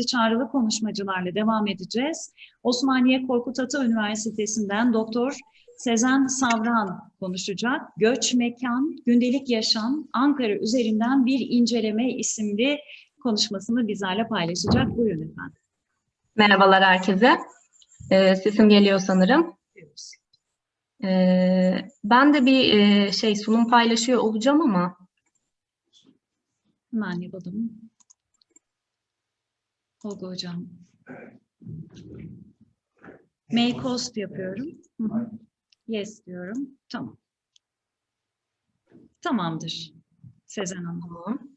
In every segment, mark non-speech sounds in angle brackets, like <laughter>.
Şimdi çağrılı konuşmacılarla devam edeceğiz. Osmaniye Korkut Ata Üniversitesi'nden Doktor Sezen Savran konuşacak. Göç, Mekan, Gündelik Yaşam, Ankara üzerinden bir inceleme isimli konuşmasını bizlerle paylaşacak. Buyurun efendim. Merhabalar herkese. Ee, sesim geliyor sanırım. Ee, ben de bir e, şey sunum paylaşıyor olacağım ama Hemen yapalım. Tolga Hocam. Make host yapıyorum. Hı hı. Yes diyorum. Tamam. Tamamdır. Sezen Hanım.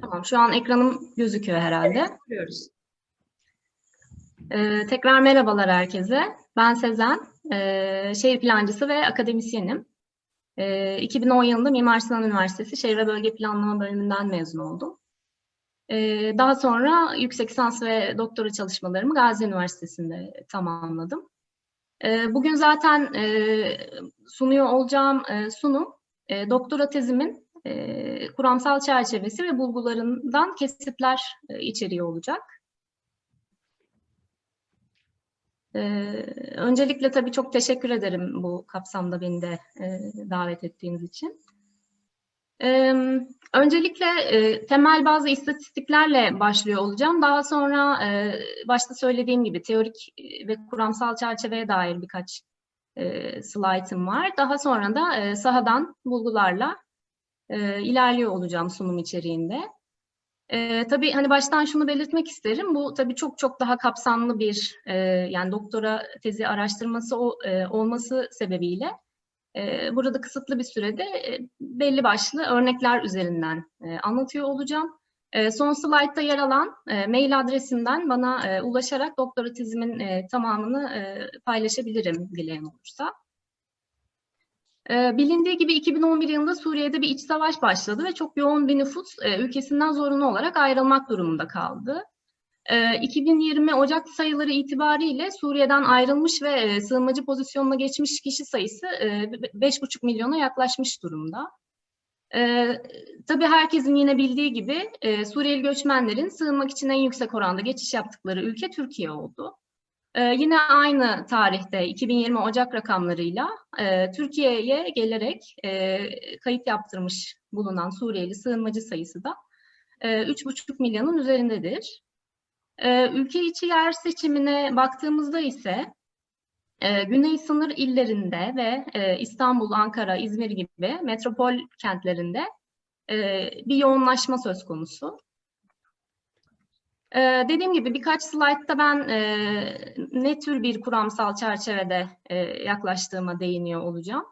tamam. Şu an ekranım gözüküyor herhalde. Yapıyoruz. Ee, tekrar merhabalar herkese. Ben Sezen, ee, şehir plancısı ve akademisyenim. Ee, 2010 yılında Mimar Sinan Üniversitesi Şehir ve Bölge Planlama bölümünden mezun oldum. Ee, daha sonra yüksek lisans ve doktora çalışmalarımı Gazi Üniversitesi'nde tamamladım. Ee, bugün zaten e, sunuyor olacağım e, sunum, e, doktora tezimin e, kuramsal çerçevesi ve bulgularından kesitler içeriği olacak. Ee, öncelikle tabii çok teşekkür ederim bu kapsamda beni de e, davet ettiğiniz için. Ee, öncelikle e, temel bazı istatistiklerle başlıyor olacağım. Daha sonra e, başta söylediğim gibi teorik ve kuramsal çerçeveye dair birkaç e, slaytım var. Daha sonra da e, sahadan bulgularla e, ilerliyor olacağım sunum içeriğinde. Ee, tabii hani baştan şunu belirtmek isterim. Bu tabii çok çok daha kapsamlı bir e, yani doktora tezi araştırması o, e, olması sebebiyle e, burada kısıtlı bir sürede e, belli başlı örnekler üzerinden e, anlatıyor olacağım. E, son slaytta yer alan e, mail adresimden bana e, ulaşarak doktora tezimin e, tamamını e, paylaşabilirim dileyen olursa. Ee, Bilindiği gibi 2011 yılında Suriye'de bir iç savaş başladı ve çok yoğun bir nüfus e, ülkesinden zorunlu olarak ayrılmak durumunda kaldı. 2020 Ee, Ocak sayıları itibariyle Suriye'den ayrılmış ve e, sığınmacı pozisyonuna geçmiş kişi sayısı e, 5,5 milyona yaklaşmış durumda. Ee, tabii herkesin yine bildiği gibi e, Suriyeli göçmenlerin sığınmak için en yüksek oranda geçiş yaptıkları ülke Türkiye oldu. Ee, yine aynı tarihte 2020 Ocak rakamlarıyla e, Türkiye'ye gelerek e, kayıt yaptırmış bulunan Suriyeli sığınmacı sayısı da e, 3,5 milyonun üzerindedir. E, ülke içi yer seçimine baktığımızda ise e, güney sınır illerinde ve e, İstanbul, Ankara, İzmir gibi metropol kentlerinde e, bir yoğunlaşma söz konusu. Ee, dediğim gibi birkaç slaytta ben e, ne tür bir kuramsal çerçevede e, yaklaştığıma değiniyor olacağım.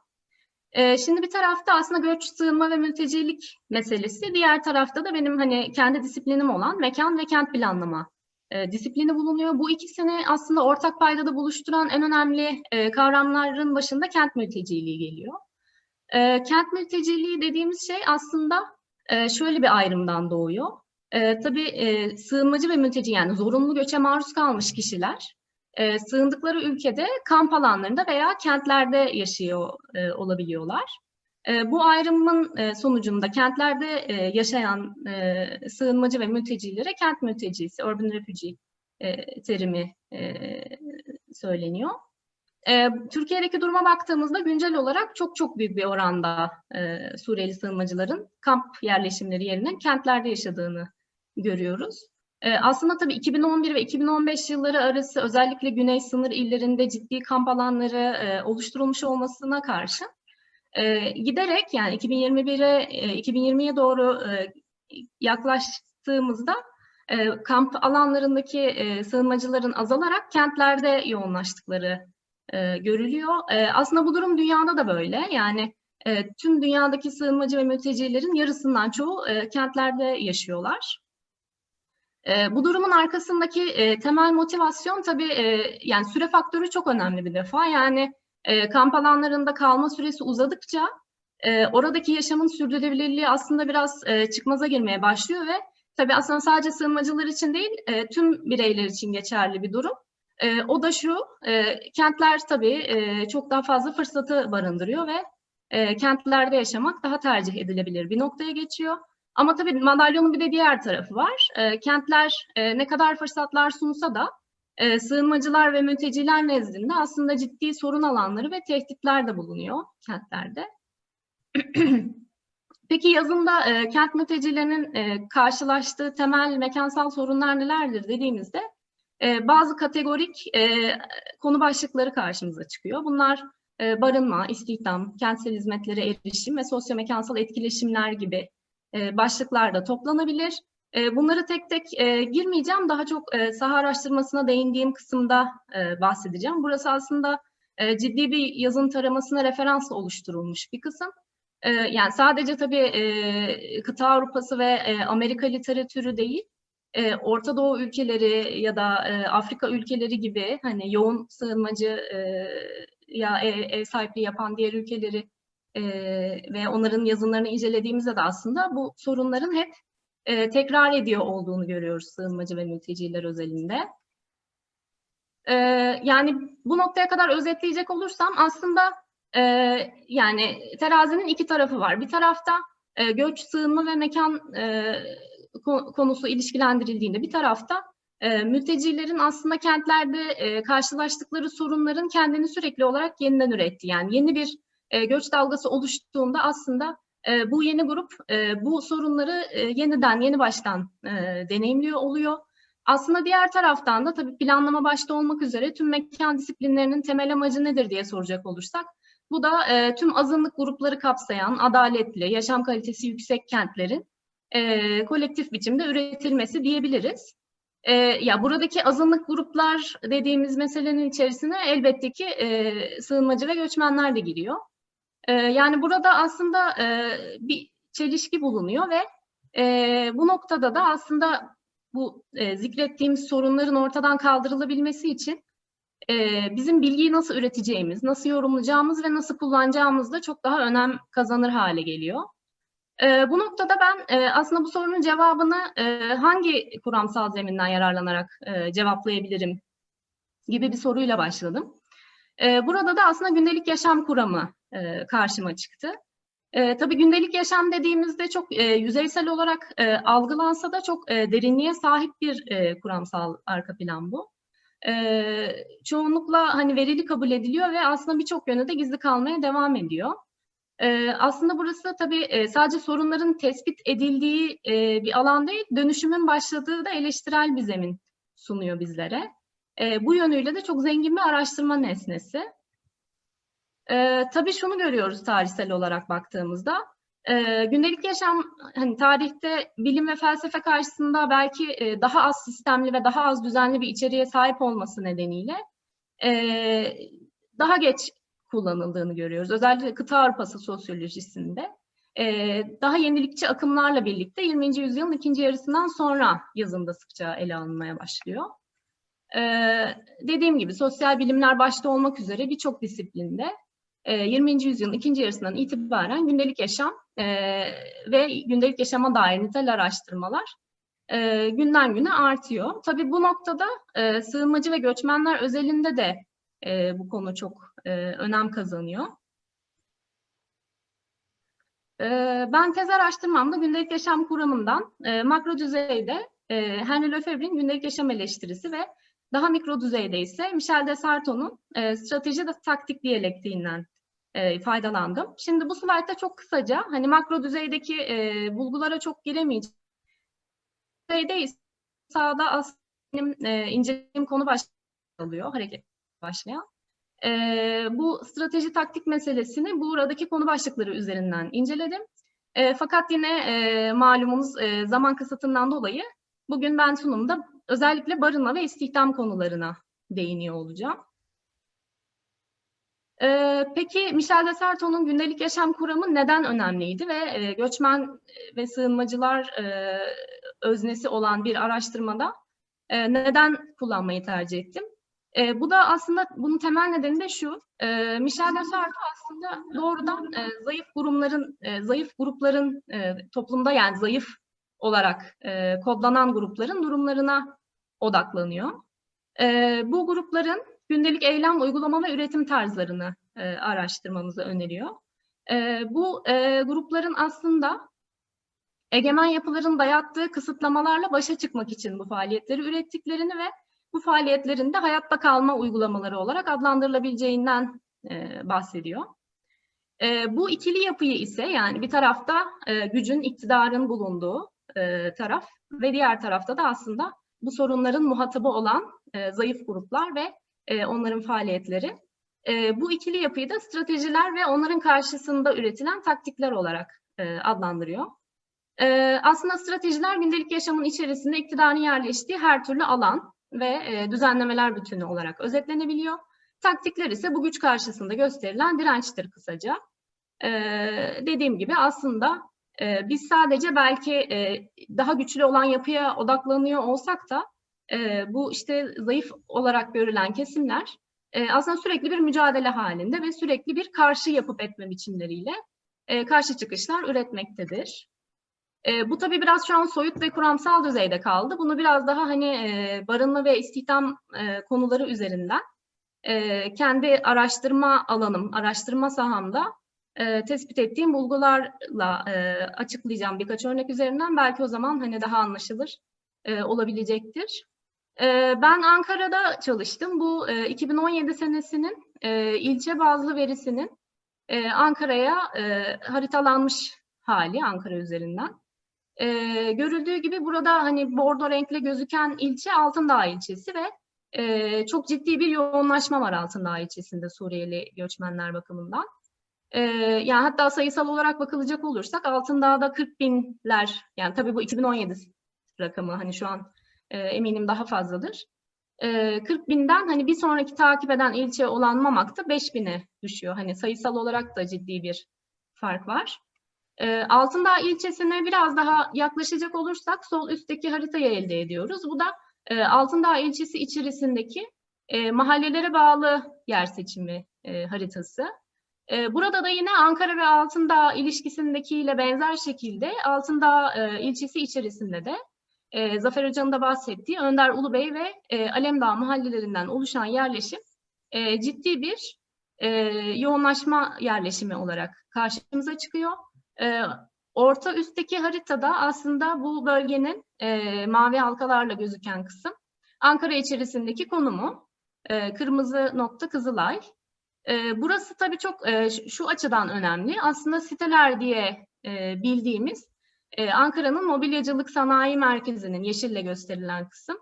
E, şimdi bir tarafta aslında göç, sığınma ve mültecilik meselesi, diğer tarafta da benim hani kendi disiplinim olan mekan ve kent planlama e, disiplini bulunuyor. Bu ikisini aslında ortak paydada buluşturan en önemli e, kavramların başında kent mülteciliği geliyor. E, kent mülteciliği dediğimiz şey aslında e, şöyle bir ayrımdan doğuyor. E, tabii e, sığınmacı ve mülteci yani zorunlu göçe maruz kalmış kişiler e, sığındıkları ülkede kamp alanlarında veya kentlerde yaşıyor e, olabiliyorlar. E, bu ayrımın e, sonucunda kentlerde e, yaşayan e, sığınmacı ve mültecilere kent mültecisi, urban refugee e, terimi e, söyleniyor. E, Türkiye'deki duruma baktığımızda güncel olarak çok çok büyük bir oranda e, Suriyeli sığınmacıların kamp yerleşimleri yerine kentlerde yaşadığını görüyoruz. Ee, aslında tabii 2011 ve 2015 yılları arası özellikle güney sınır illerinde ciddi kamp alanları e, oluşturulmuş olmasına karşı e, giderek yani 2021'e e, 2020'ye doğru e, yaklaştığımızda e, kamp alanlarındaki e, sığınmacıların azalarak kentlerde yoğunlaştıkları e, görülüyor. E, aslında bu durum dünyada da böyle. Yani e, tüm dünyadaki sığınmacı ve mültecilerin yarısından çoğu e, kentlerde yaşıyorlar. E, bu durumun arkasındaki e, temel motivasyon tabii e, yani süre faktörü çok önemli bir defa. Yani e, kamp alanlarında kalma süresi uzadıkça e, oradaki yaşamın sürdürülebilirliği aslında biraz e, çıkmaza girmeye başlıyor ve tabii aslında sadece sığınmacılar için değil e, tüm bireyler için geçerli bir durum. E, o da şu, e, kentler tabii e, çok daha fazla fırsatı barındırıyor ve e, kentlerde yaşamak daha tercih edilebilir bir noktaya geçiyor. Ama tabii madalyonun bir de diğer tarafı var. E, kentler e, ne kadar fırsatlar sunsa da e, sığınmacılar ve mülteciler nezdinde aslında ciddi sorun alanları ve tehditler de bulunuyor kentlerde. <clears throat> Peki yazında e, kent mültecilerinin e, karşılaştığı temel mekansal sorunlar nelerdir dediğimizde e, bazı kategorik e, konu başlıkları karşımıza çıkıyor. Bunlar e, barınma, istihdam, kentsel hizmetlere erişim ve sosyomekansal etkileşimler gibi e, başlıklarda toplanabilir. E, bunları tek tek e, girmeyeceğim. Daha çok e, saha araştırmasına değindiğim kısımda bahsedeceğim. Burası aslında ciddi bir yazın taramasına referansla oluşturulmuş bir kısım. Yani sadece tabii e, kıta Avrupası ve Amerika literatürü değil, Orta Doğu ülkeleri ya da Afrika ülkeleri gibi hani yoğun sığınmacı ya ev, ev sahipliği yapan diğer ülkeleri e, ve onların yazınlarını incelediğimizde de aslında bu sorunların hep e, tekrar ediyor olduğunu görüyoruz sığınmacı ve mülteciler özelinde. E, yani bu noktaya kadar özetleyecek olursam aslında e, yani terazinin iki tarafı var. Bir tarafta e, göç, sığınma ve mekan e, konusu ilişkilendirildiğinde bir tarafta e, mültecilerin aslında kentlerde e, karşılaştıkları sorunların kendini sürekli olarak yeniden üretti. Yani yeni bir e, göç dalgası oluştuğunda aslında e, bu yeni grup e, bu sorunları yeniden, yeni baştan deneyimliyor oluyor. Aslında diğer taraftan da tabii planlama başta olmak üzere tüm mekan disiplinlerinin temel amacı nedir diye soracak olursak, bu da e, tüm azınlık grupları kapsayan, adaletli, yaşam kalitesi yüksek kentlerin e, kolektif biçimde üretilmesi diyebiliriz. E, ya buradaki azınlık gruplar dediğimiz meselenin içerisine elbette ki e, sığınmacı ve göçmenler de giriyor. E, yani burada aslında e, bir çelişki bulunuyor ve e, bu noktada da aslında bu e, zikrettiğimiz sorunların ortadan kaldırılabilmesi için e, bizim bilgiyi nasıl üreteceğimiz, nasıl yorumlayacağımız ve nasıl kullanacağımız da çok daha önem kazanır hale geliyor. E, bu noktada ben e, aslında bu sorunun cevabını e, hangi kuramsal zeminden yararlanarak e, cevaplayabilirim gibi bir soruyla başladım. E, burada da aslında gündelik yaşam kuramı e, karşıma çıktı. E, tabii gündelik yaşam dediğimizde çok e, yüzeysel olarak e, algılansa da çok e, derinliğe sahip bir e, kuramsal arka plan bu. E, çoğunlukla hani verili kabul ediliyor ve aslında birçok yönde de gizli kalmaya devam ediyor. E, aslında burası tabii e, sadece sorunların tespit edildiği e, bir alan değil, dönüşümün başladığı da eleştirel bir zemin sunuyor bizlere. E, bu yönüyle de çok zengin bir araştırma nesnesi. E, tabii şunu görüyoruz tarihsel olarak baktığımızda. E, gündelik yaşam hani tarihte bilim ve felsefe karşısında belki e, daha az sistemli ve daha az düzenli bir içeriğe sahip olması nedeniyle e, daha geç kullanıldığını görüyoruz. Özellikle kıta Avrupası sosyolojisinde. E, daha yenilikçi akımlarla birlikte 20. yüzyılın ikinci yarısından sonra yazında sıkça ele alınmaya başlıyor. E, dediğim gibi sosyal bilimler başta olmak üzere birçok disiplinde 20. yüzyılın ikinci yarısından itibaren gündelik yaşam e, ve gündelik yaşama dair nitel araştırmalar e, günden güne artıyor. Tabii bu noktada e, sığınmacı ve göçmenler özelinde de bu konu çok önem kazanıyor. Ben tez araştırmamda gündelik yaşam kuramından makro düzeyde Henry Lefebvre'in gündelik yaşam eleştirisi ve daha mikro düzeyde ise Michel Desarton'un e, strateji ve taktik diyalektiğinden e, faydalandım. Şimdi bu slaytta çok kısaca hani makro düzeydeki e, bulgulara çok giremeyeceğim. Düzeyde sağda aslında benim e, incelediğim konu başlıyor, hareket başlayan. E, bu strateji taktik meselesini buradaki konu başlıkları üzerinden inceledim. E, fakat yine e, malumunuz e, zaman kısıtından dolayı bugün ben sunumda özellikle barınma ve istihdam konularına değiniyor olacağım. Ee, peki Michel de Sarto'nun gündelik yaşam kuramı neden önemliydi ve e, göçmen ve sığınmacılar e, öznesi olan bir araştırmada e, neden kullanmayı tercih ettim? E, bu da aslında bunun temel nedeni de şu. E, Michel de Sarto aslında doğrudan e, zayıf grupların e, zayıf grupların e, toplumda yani zayıf olarak e, kodlanan grupların durumlarına odaklanıyor. E, bu grupların gündelik eylem, uygulama ve üretim tarzlarını e, araştırmamızı öneriyor. E, bu e, grupların aslında egemen yapıların dayattığı kısıtlamalarla başa çıkmak için bu faaliyetleri ürettiklerini ve bu faaliyetlerin de hayatta kalma uygulamaları olarak adlandırılabileceğinden e, bahsediyor. E, bu ikili yapıyı ise yani bir tarafta e, gücün, iktidarın bulunduğu e, taraf ve diğer tarafta da aslında bu sorunların muhatabı olan e, zayıf gruplar ve e, onların faaliyetleri. E, bu ikili yapıyı da stratejiler ve onların karşısında üretilen taktikler olarak e, adlandırıyor. E, aslında stratejiler gündelik yaşamın içerisinde iktidarın yerleştiği her türlü alan ve e, düzenlemeler bütünü olarak özetlenebiliyor. Taktikler ise bu güç karşısında gösterilen dirençtir kısaca. E, dediğim gibi aslında e, biz sadece belki e, daha güçlü olan yapıya odaklanıyor olsak da e, bu işte zayıf olarak görülen kesimler e, aslında sürekli bir mücadele halinde ve sürekli bir karşı yapıp etme biçimleriyle karşı çıkışlar üretmektedir. Bu tabii biraz şu an soyut ve kuramsal düzeyde kaldı. Bunu biraz daha hani barınma ve istihdam konuları üzerinden kendi araştırma alanım, araştırma sahamda e, tespit ettiğim bulgularla e, açıklayacağım birkaç örnek üzerinden. Belki o zaman hani daha anlaşılır e, olabilecektir. E, ben Ankara'da çalıştım. Bu e, 2017 senesinin e, ilçe bazlı verisinin e, Ankara'ya e, haritalanmış hali Ankara üzerinden. E, görüldüğü gibi burada hani bordo renkle gözüken ilçe Altındağ ilçesi ve e, çok ciddi bir yoğunlaşma var Altındağ ilçesinde Suriyeli göçmenler bakımından. E, yani hatta sayısal olarak bakılacak olursak Altındağ'da 40 binler yani tabii bu 2017 rakamı hani şu an e, eminim daha fazladır. E, 40 binden hani bir sonraki takip eden ilçe olan Mamak'ta 5 bine düşüyor. Hani sayısal olarak da ciddi bir fark var. E, Altındağ ilçesine biraz daha yaklaşacak olursak sol üstteki haritayı elde ediyoruz. Bu da e, Altındağ ilçesi içerisindeki e, mahallelere bağlı yer seçimi e, haritası. E, burada da yine Ankara ve Altındağ ilişkisindekiyle benzer şekilde Altındağ e, ilçesi içerisinde de e, Zafer Hoca'nın da bahsettiği Önder Ulubey ve e, Alemdağ mahallelerinden oluşan yerleşim ciddi bir yoğunlaşma yerleşimi olarak karşımıza çıkıyor. Orta üstteki haritada aslında bu bölgenin mavi halkalarla gözüken kısım Ankara içerisindeki konumu. Kırmızı nokta Kızılay. E, burası tabii çok e, şu açıdan önemli. Aslında siteler diye e, bildiğimiz ee, Ankara'nın mobilyacılık sanayi merkezinin yeşille gösterilen kısım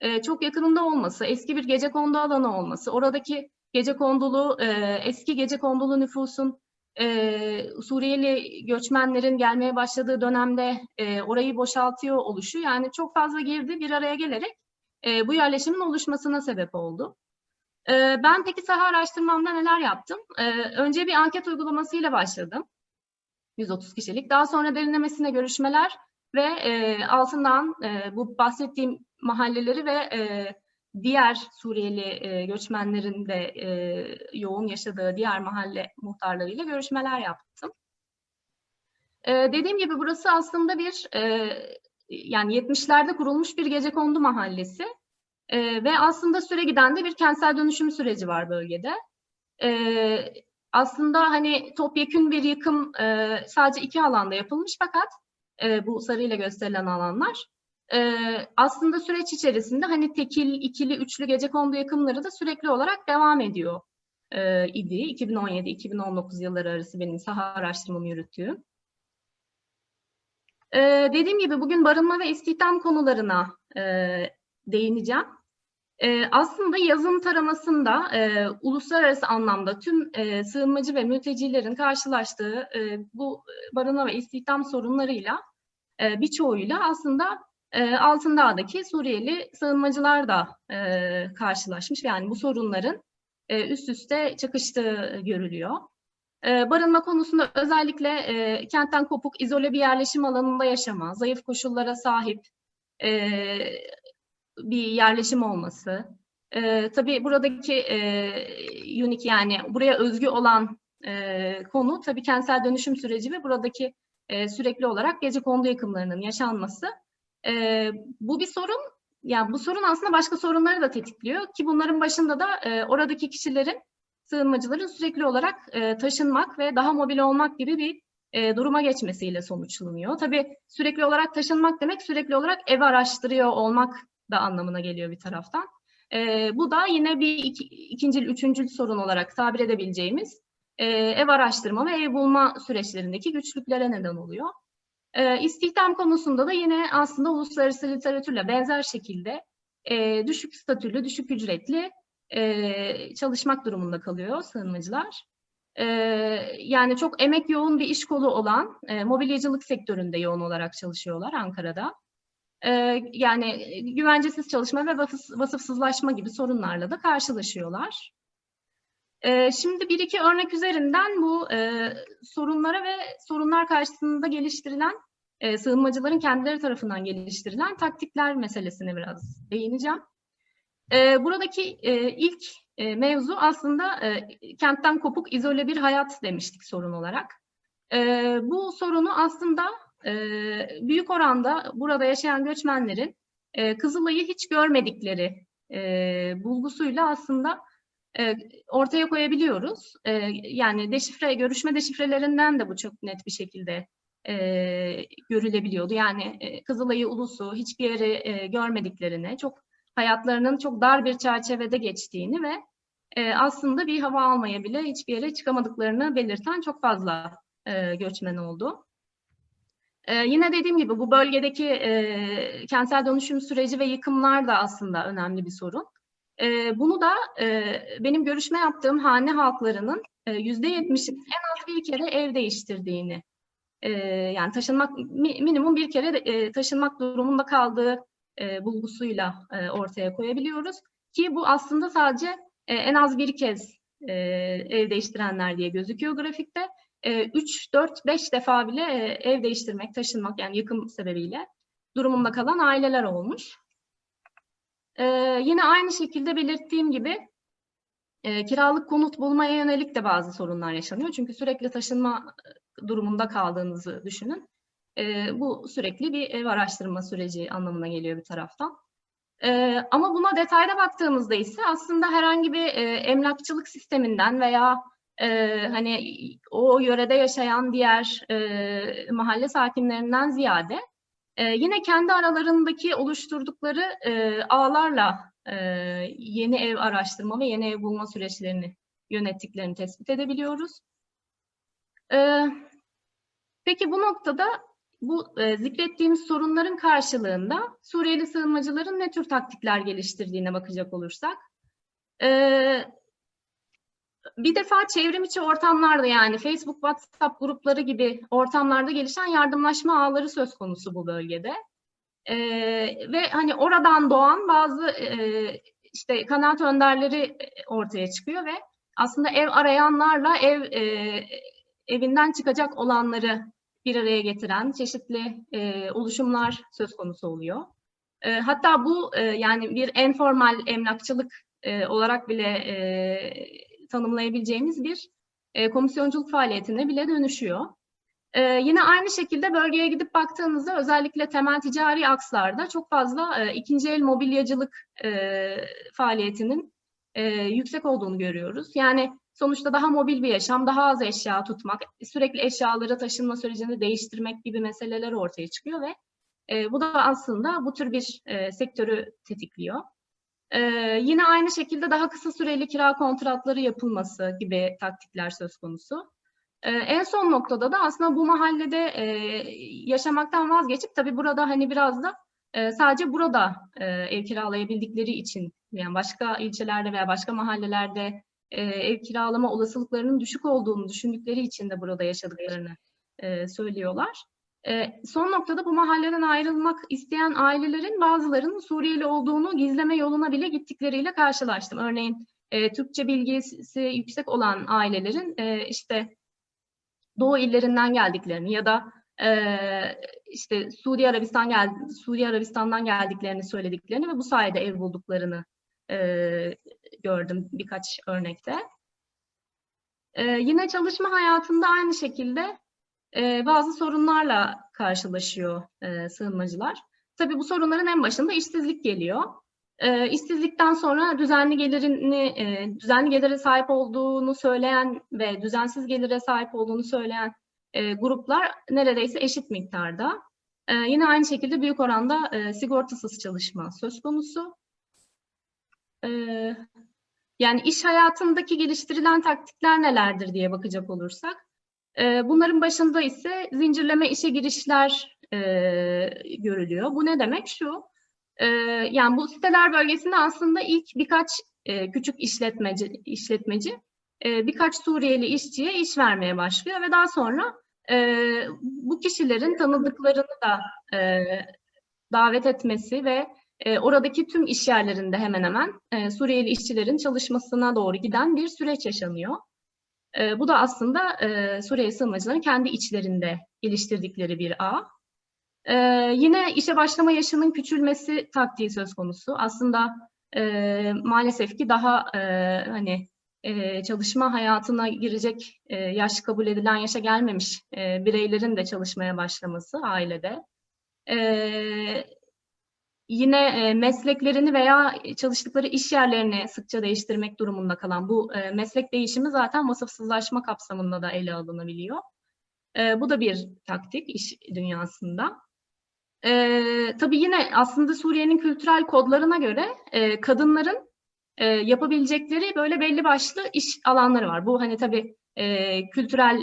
e, çok yakınında olması, eski bir gece kondu alanı olması, oradaki gece kondulu, e, eski gece kondulu nüfusun e, Suriyeli göçmenlerin gelmeye başladığı dönemde e, orayı boşaltıyor oluşu yani çok fazla girdi bir araya gelerek e, bu yerleşimin oluşmasına sebep oldu. E, ben peki saha araştırmamda neler yaptım? E, önce bir anket uygulamasıyla başladım. 130 kişilik. Daha sonra derinlemesine görüşmeler ve e, altından e, bu bahsettiğim mahalleleri ve e, diğer Suriyeli göçmenlerin de yoğun yaşadığı diğer mahalle muhtarlarıyla görüşmeler yaptım. E, dediğim gibi burası aslında bir yani 70'lerde kurulmuş bir gecekondu mahallesi e, ve aslında süre giden de bir kentsel dönüşüm süreci var bölgede. E, aslında hani topyekün bir yıkım e, sadece iki alanda yapılmış fakat e, bu sarıyla gösterilen alanlar e, aslında süreç içerisinde hani tekil, ikili, üçlü gece kondu yakımları da sürekli olarak devam ediyor e, idi. 2017-2019 yılları arası benim saha araştırmamı yürüttüğüm. E, dediğim gibi bugün barınma ve istihdam konularına e, değineceğim. E, aslında yazım taramasında e, uluslararası anlamda tüm e, sığınmacı ve mültecilerin karşılaştığı e, bu barınma ve istihdam sorunlarıyla e, birçoğuyla aslında e, Altındağ'daki Suriyeli sığınmacılar da e, karşılaşmış. Yani bu sorunların e, üst üste çakıştığı görülüyor. E, barınma konusunda özellikle e, kentten kopuk, izole bir yerleşim alanında yaşama, zayıf koşullara sahip, e, bir yerleşim olması. E, tabii buradaki e, unique yani buraya özgü olan e, konu tabii kentsel dönüşüm süreci ve buradaki e, sürekli olarak gece kondu yakımlarının yaşanması. E, bu bir sorun. Yani bu sorun aslında başka sorunları da tetikliyor ki bunların başında da e, oradaki kişilerin, sığınmacıların sürekli olarak e, taşınmak ve daha mobil olmak gibi bir e, duruma geçmesiyle sonuçlanıyor. Tabii sürekli olarak taşınmak demek sürekli olarak ev araştırıyor olmak da anlamına geliyor bir taraftan. E, bu da yine bir iki, ikincil, üçüncül sorun olarak tabir edebileceğimiz e, ev araştırma ve ev bulma süreçlerindeki güçlüklere neden oluyor. E, istihdam konusunda da yine aslında uluslararası literatürle benzer şekilde e, düşük statülü, düşük ücretli e, çalışmak durumunda kalıyor sığınmacılar. E, yani çok emek yoğun bir iş kolu olan e, mobilyacılık sektöründe yoğun olarak çalışıyorlar Ankara'da. E, yani e, güvencesiz çalışma ve vasıf, vasıfsızlaşma gibi sorunlarla da karşılaşıyorlar. E, şimdi bir iki örnek üzerinden bu e, sorunlara ve sorunlar karşısında geliştirilen e, sığınmacıların kendileri tarafından geliştirilen taktikler meselesine biraz değineceğim. E, buradaki e, ilk mevzu aslında kentten kopuk izole bir hayat demiştik sorun olarak. Bu sorunu aslında e, büyük oranda burada yaşayan göçmenlerin e, Kızılay'ı hiç görmedikleri e, bulgusuyla aslında e, ortaya koyabiliyoruz. E, yani deşifre, görüşme deşifrelerinden de bu çok net bir şekilde görülebiliyordu. Yani Kızılay'ı ulusu hiçbir yeri e, görmediklerini, çok hayatlarının çok dar bir çerçevede geçtiğini ve aslında bir hava almaya bile hiçbir yere çıkamadıklarını belirten çok fazla göçmen oldu. E, yine dediğim gibi bu bölgedeki e, kentsel dönüşüm süreci ve yıkımlar da aslında önemli bir sorun. E, bunu da e, benim görüşme yaptığım hane halklarının yüzde yetmişin en az bir kere ev değiştirdiğini, e, yani taşınmak minimum bir kere e, taşınmak durumunda kaldığı e, bulgusuyla e, ortaya koyabiliyoruz. Ki bu aslında sadece e, en az bir kez e, ev değiştirenler diye gözüküyor grafikte. E, 3, 4, 5 defa bile e, ev değiştirmek, taşınmak yani yıkım sebebiyle durumunda kalan aileler olmuş. E, yine aynı şekilde belirttiğim gibi e, kiralık konut bulmaya yönelik de bazı sorunlar yaşanıyor. Çünkü sürekli taşınma durumunda kaldığınızı düşünün. E, bu sürekli bir ev araştırma süreci anlamına geliyor bir taraftan. E, ama buna detayda baktığımızda ise aslında herhangi bir e, emlakçılık sisteminden veya e, hani o yörede yaşayan diğer e, mahalle sakinlerinden ziyade e, yine kendi aralarındaki oluşturdukları e, ağlarla e, yeni ev araştırma ve yeni ev bulma süreçlerini yönettiklerini tespit edebiliyoruz. E, peki bu noktada bu e, zikrettiğimiz sorunların karşılığında Suriyeli sığınmacıların ne tür taktikler geliştirdiğine bakacak olursak, e, bir defa çevrim içi ortamlarda yani Facebook, WhatsApp grupları gibi ortamlarda gelişen yardımlaşma ağları söz konusu bu bölgede. E, ve hani oradan doğan bazı e, işte kanaat önderleri ortaya çıkıyor ve aslında ev arayanlarla ev e, evinden çıkacak olanları bir araya getiren çeşitli e, oluşumlar söz konusu oluyor. E, hatta bu e, yani bir enformal emlakçılık e, olarak bile e, tanımlayabileceğimiz bir e, komisyonculuk faaliyetine bile dönüşüyor. E, yine aynı şekilde bölgeye gidip baktığınızda özellikle temel ticari akslarda çok fazla e, ikinci el mobilyacılık e, faaliyetinin e, yüksek olduğunu görüyoruz. Yani sonuçta daha mobil bir yaşam, daha az eşya tutmak, sürekli eşyaları taşınma sürecini değiştirmek gibi meseleler ortaya çıkıyor ve e, bu da aslında bu tür bir e, sektörü tetikliyor. E, yine aynı şekilde daha kısa süreli kira kontratları yapılması gibi taktikler söz konusu. E, en son noktada da aslında bu mahallede e, yaşamaktan vazgeçip tabii burada hani biraz da e, sadece burada e, ev kiralayabildikleri için yani başka ilçelerde veya başka mahallelerde e, ev kiralama olasılıklarının düşük olduğunu düşündükleri için de burada yaşadıklarını e, söylüyorlar. E, son noktada bu mahalleden ayrılmak isteyen ailelerin bazılarının Suriyeli olduğunu gizleme yoluna bile gittikleriyle karşılaştım. Örneğin e, Türkçe bilgisi yüksek olan ailelerin e, işte Doğu illerinden geldiklerini ya da e, işte Suudi Arabistan gel Suudi Arabistan'dan geldiklerini söylediklerini ve bu sayede ev bulduklarını e, gördüm birkaç örnekte. E, yine çalışma hayatında aynı şekilde e, bazı sorunlarla karşılaşıyor e, sığınmacılar. Tabii bu sorunların en başında işsizlik geliyor. E, işsizlikten sonra düzenli gelirini, e, düzenli gelire sahip olduğunu söyleyen ve düzensiz gelire sahip olduğunu söyleyen e, gruplar neredeyse eşit miktarda. E, yine aynı şekilde büyük oranda e, sigortasız çalışma söz konusu. E, yani iş hayatındaki geliştirilen taktikler nelerdir diye bakacak olursak. E, bunların başında ise zincirleme işe girişler e, görülüyor. Bu ne demek? Şu, e, yani bu siteler bölgesinde aslında ilk birkaç e, küçük işletmeci, işletmeci birkaç Suriyeli işçiye iş vermeye başlıyor ve daha sonra bu kişilerin tanıdıklarını da davet etmesi ve oradaki tüm iş yerlerinde hemen hemen Suriyeli işçilerin çalışmasına doğru giden bir süreç yaşanıyor. E, bu da aslında e, Suriye sığınmacıların kendi içlerinde geliştirdikleri bir ağ. E, yine işe başlama yaşının küçülmesi taktiği söz konusu. Aslında e, maalesef ki daha e, hani e, çalışma hayatına girecek e, yaş kabul edilen yaşa gelmemiş e, bireylerin de çalışmaya başlaması ailede. E, yine e, mesleklerini veya çalıştıkları iş yerlerini sıkça değiştirmek durumunda kalan bu e, meslek değişimi zaten vasıfsızlaşma kapsamında da ele alınabiliyor. E, bu da bir taktik iş dünyasında. Tabii yine aslında Suriye'nin kültürel kodlarına göre kadınların yapabilecekleri böyle belli başlı iş alanları var. Bu hani tabii kültürel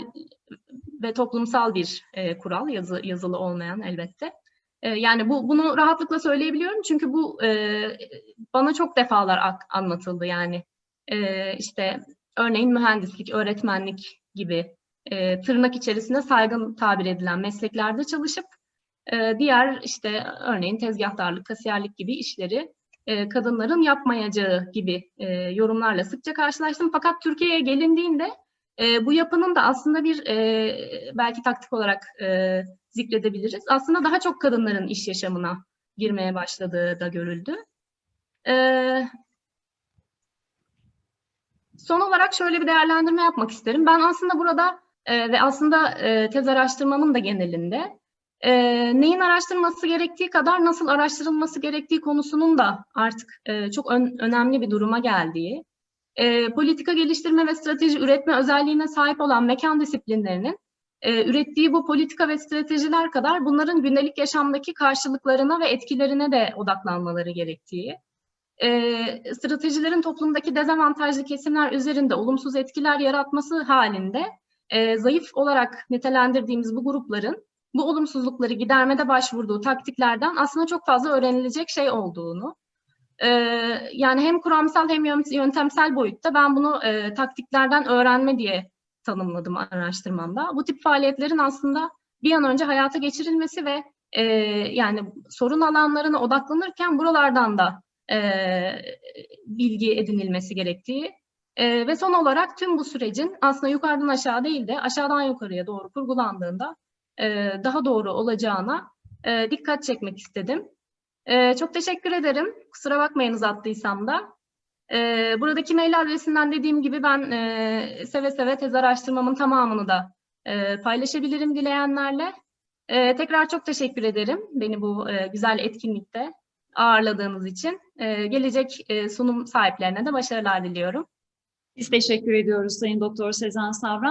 ve toplumsal bir kural, yazı, yazılı olmayan elbette. E, yani bu bunu rahatlıkla söyleyebiliyorum çünkü bu e, bana çok defalar anlatıldı yani. E, işte örneğin mühendislik, öğretmenlik gibi e, tırnak içerisinde saygın tabir edilen mesleklerde çalışıp e, diğer işte örneğin tezgahtarlık, kasiyerlik gibi işleri e, kadınların yapmayacağı gibi e, yorumlarla sıkça karşılaştım. Fakat Türkiye'ye gelindiğinde e, bu yapının da aslında bir e, belki taktik olarak e, zikredebiliriz. Aslında daha çok kadınların iş yaşamına girmeye başladığı da görüldü. E, son olarak şöyle bir değerlendirme yapmak isterim. Ben aslında burada e, ve aslında e, tez araştırmamın da genelinde e, neyin araştırılması gerektiği kadar nasıl araştırılması gerektiği konusunun da artık e, çok ön, önemli bir duruma geldiği, e, politika geliştirme ve strateji üretme özelliğine sahip olan mekan disiplinlerinin e, ürettiği bu politika ve stratejiler kadar bunların gündelik yaşamdaki karşılıklarına ve etkilerine de odaklanmaları gerektiği, e, stratejilerin toplumdaki dezavantajlı kesimler üzerinde olumsuz etkiler yaratması halinde e, zayıf olarak nitelendirdiğimiz bu grupların bu olumsuzlukları gidermede başvurduğu taktiklerden aslında çok fazla öğrenilecek şey olduğunu, e, yani hem kuramsal hem yöntemsel boyutta ben bunu e, taktiklerden öğrenme diye tanımladım araştırmamda. Bu tip faaliyetlerin aslında bir an önce hayata geçirilmesi ve e, yani sorun alanlarına odaklanırken buralardan da e, bilgi edinilmesi gerektiği e, ve son olarak tüm bu sürecin aslında yukarıdan aşağı değil de aşağıdan yukarıya doğru kurgulandığında e, daha doğru olacağına e, dikkat çekmek istedim. E, çok teşekkür ederim. Kusura bakmayın uzattıysam da. E, buradaki mail adresinden dediğim gibi ben e, seve seve tez araştırmamın tamamını da e, paylaşabilirim dileyenlerle. E, tekrar çok teşekkür ederim beni bu e, güzel etkinlikte ağırladığınız için. E, gelecek e, sunum sahiplerine de başarılar diliyorum. Biz teşekkür ediyoruz Sayın Doktor Sezen Savran.